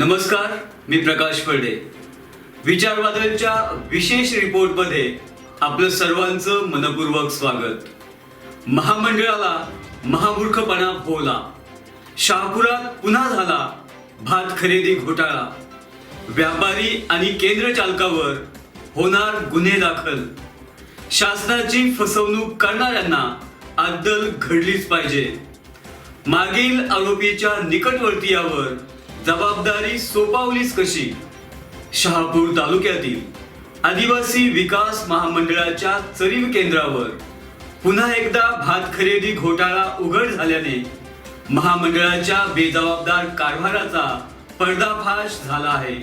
नमस्कार मी प्रकाश पडे विचारवादळच्या विशेष रिपोर्टमध्ये आपलं सर्वांचं मनपूर्वक स्वागत. महामंडळाला महामूर्खपणा भोवला शहापुरात पुन्हा झाला भात खरेदी घोटाळा. व्यापारी आणि केंद्र चालकावर होणार गुन्हे दाखल. शासनाची फसवणूक करणाऱ्यांना अद्दल घडलीच पाहिजे. मागील आरोपीच्या निकटवर्तीयावर जबाबदारी सोपावलीच कशी? शहापूर तालुक्यातील आदिवासी विकास महामंडळाच्या चरीव केंद्रावर पुन्हा एकदा भात खरेदी घोटाळा उघड झाल्याने महामंडळाच्या बेजबाबदार कारभाराचा पर्दाफाश झाला आहे.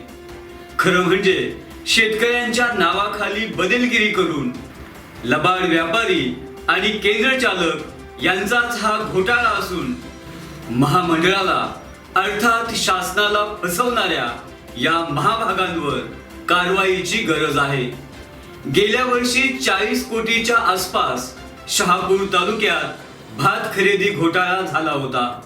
खरं म्हणजे शेतकऱ्यांच्या नावाखाली बदलगिरी करून लबाड व्यापारी आणि केंद्र चालक यांचाच हा घोटाळा असून महामंडळाला अर्थात शासनाला फसवणाऱ्या या महाभागांवर कारवाईची गरज आहे. गेल्या वर्षी चाळीस कोटीच्या आसपास शहापूर तालुक्यात भात खरेदी घोटाळा झाला होता.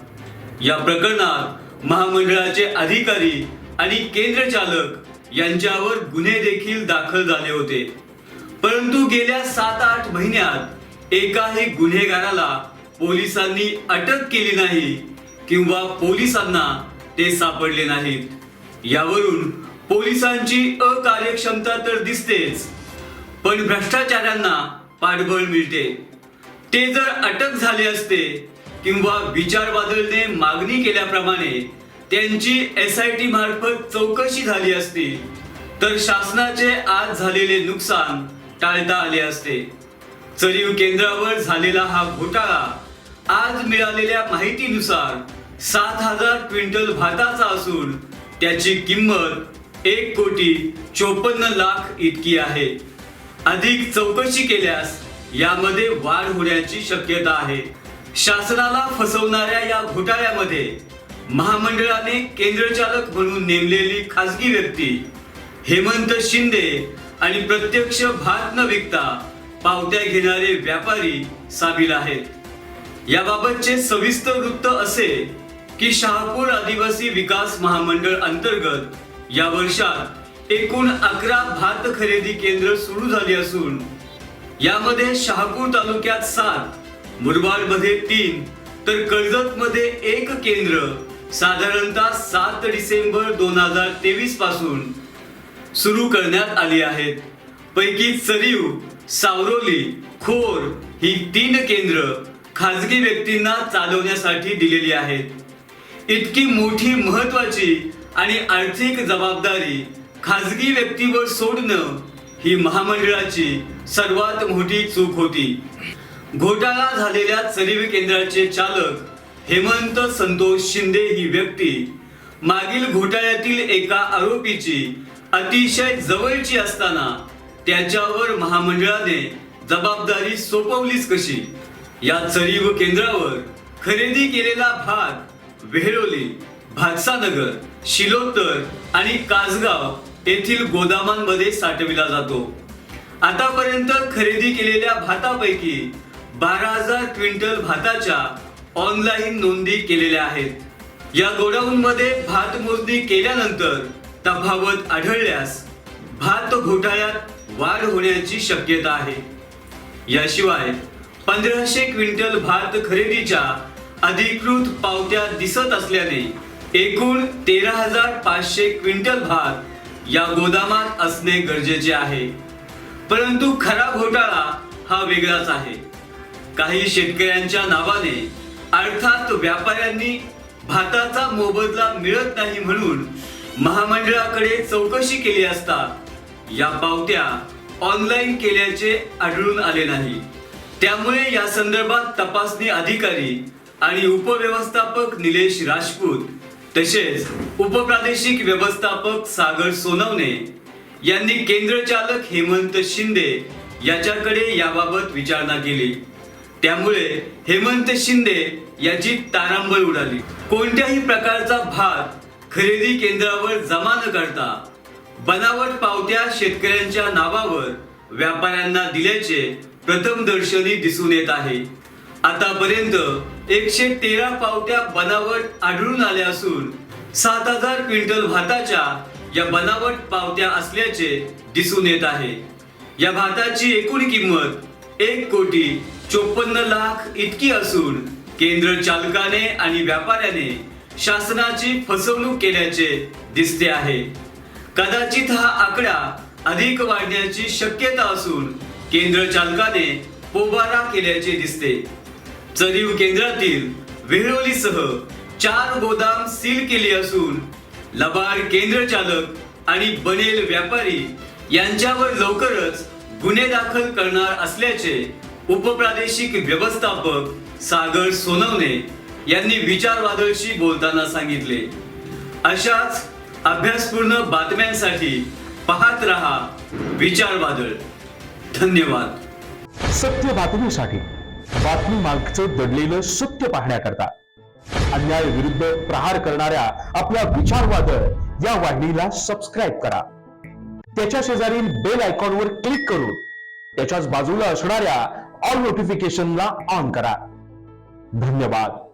या प्रकरणात महामंडळाचे अधिकारी आणि केंद्र चालक यांच्यावर गुन्हे देखील दाखल झाले होते. परंतु गेल्या सात आठ महिन्यात एकाही गुन्हेगाराला पोलिसांनी अटक केली नाही. किंवा पोलिसांना ते सापडले नाहीत. यावरून पोलिसांची अकार्यक्षमता तर दिसतेच पण भ्रष्टाचारांना पाठबळ मिळते. ते जर अटक झाले असते किंवा विचार बादलने मागणी केल्याप्रमाणे त्यांची एस आय टी मार्फत चौकशी झाली असती तर शासनाचे आज झालेले नुकसान टाळता आले असते. चरीव केंद्रावर झालेला हा घोटाळा आज मिळालेल्या माहितीनुसार सात हजार क्विंटल भाताचा असून त्याची किंमत एक कोटी चोपन्न लाख इतकी आहे. अधिक चौकशी केल्यास यामध्ये वाढ होण्याची शक्यता आहे. शासनाला फसवणाऱ्या या घोटाळ्यामध्ये महामंडळाने केंद्रचालक म्हणून नेमलेली खासगी व्यक्ती हेमंत शिंदे आणि प्रत्यक्ष भात न विकता पावत्या घेणारे व्यापारी सामील आहेत. याबाबतचे सविस्तर वृत्त असे की शहापूर आदिवासी विकास महामंडळ अंतर्गत या वर्षात एकूण अकरा भात खरेदी केंद्र सुरू झाली असून यामध्ये शहापूर तालुक्यात सात मुरबाडमध्ये तीन तर कर्जत मध्ये एक केंद्र साधारणतः सात डिसेंबर दोन हजार तेवीसपासून सुरू करण्यात आली आहेत. पैकी चरीव सावरोली खोर ही तीन केंद्र खाजगी व्यक्तींना चालवण्यासाठी दिलेली आहेत. इतकी मोठी महत्वाची आणि आर्थिक जबाबदारी खाजगी व्यक्तीवर सोडणं ही महामंडळाची सर्वात मोठी चूक होती. घोटाळा झालेल्या चरीव केंद्राचे चालक हेमंत संतोष शिंदे ही व्यक्ती मागील घोटाळ्यातील एका आरोपीची अतिशय जवळची असताना त्याच्यावर महामंडळाने जबाबदारी सोपवलीच कशी? या चरीव केंद्रावर खरेदी केलेला भाग वेहरोली भातसानगर शिलोत्तर आणि कासगाव येथील गोदामांमध्ये साठविला जातो. आतापर्यंत खरेदी केलेल्या भातापैकी बारा हजार क्विंटल भाताच्या ऑनलाईन नोंदी केलेल्या आहेत. या गोडाऊनमध्ये भात मोजणी केल्यानंतर तफावत आढळल्यास भात घोटाळ्यात वाढ होण्याची शक्यता आहे. याशिवाय पंधराशे क्विंटल भात खरेदीच्या अधिकृत पावत्या दिसत असल्याने एकूण तेरा हजार पाचशे क्विंटल भात या गोदामात असणे गरजेचे आहे. परंतु खरा घोटाळा हा वेगळाच आहे. काही शेतकऱ्यांच्या नावाने अर्थात व्यापाऱ्यांनी भाताचा मोबदला मिळत नाही म्हणून महामंडळाकडे चौकशी केली असता या पावत्या ऑनलाईन केल्याचे आढळून आले नाही. त्यामुळे या संदर्भात तपासणी अधिकारी आणि उपव्यवस्थापक निलेश राजपूत तसेच उपप्रादेशिक व्यवस्थापक सागर सोनवणे यांनी केंद्र चालक हेमंत शिंदे याच्याकडे याबाबत विचारणा केली. त्यामुळे हेमंत शिंदे याची तारांबळ उडाली. कोणत्याही प्रकारचा भात खरेदी केंद्रावर जमा न करता बनावट पावत्या शेतकऱ्यांच्या नावावर व्यापाऱ्यांना दिल्याचे प्रथमदर्शनी दिसून येत आहे. आतापर्यंत एकशे तेरा पावत्या बनावट आढळून आल्या असून सात हजार क्विंटल भाताच्या या बनावट पावत्या असल्याचे दिसून येत आहे. या भाताची एकूण किंमत एक कोटी चोपन्न लाख इतकी असून केंद्र चालकाने आणि व्यापाऱ्याने शासनाची फसवणूक केल्याचे दिसते आहे. कदाचित हा आकडा अधिक वाढण्याची शक्यता असून केंद्र चालकाने पोबारा केल्याचे दिसते. चरीव केंद्रातील विहरोलीसह चार गोदाम सील केली असून लबाड केंद्र चालक आणि बनेल व्यापारी यांच्यावर लवकरच गुन्हे दाखल करणार असल्याचे उपप्रादेशिक व्यवस्थापक सागर सोनवणे यांनी विचारवादळशी बोलताना सांगितले. अशाच अभ्यासपूर्ण बातम्यांसाठी पाहत रहा विचारवादळ. धन्यवाद. सत्य बातमीसाठी बातमी मागचं दडलेलं सत्य पाहण्याकरता. अन्याय विरुद्ध प्रहार करणाऱ्या आपल्या विचारवादळ या वाहिनीला सबस्क्राईब करा. त्याच्या शेजारील बेल आयकॉनवर क्लिक करून त्याच्याच बाजूला असणाऱ्या ऑल नोटिफिकेशनला ऑन करा. धन्यवाद.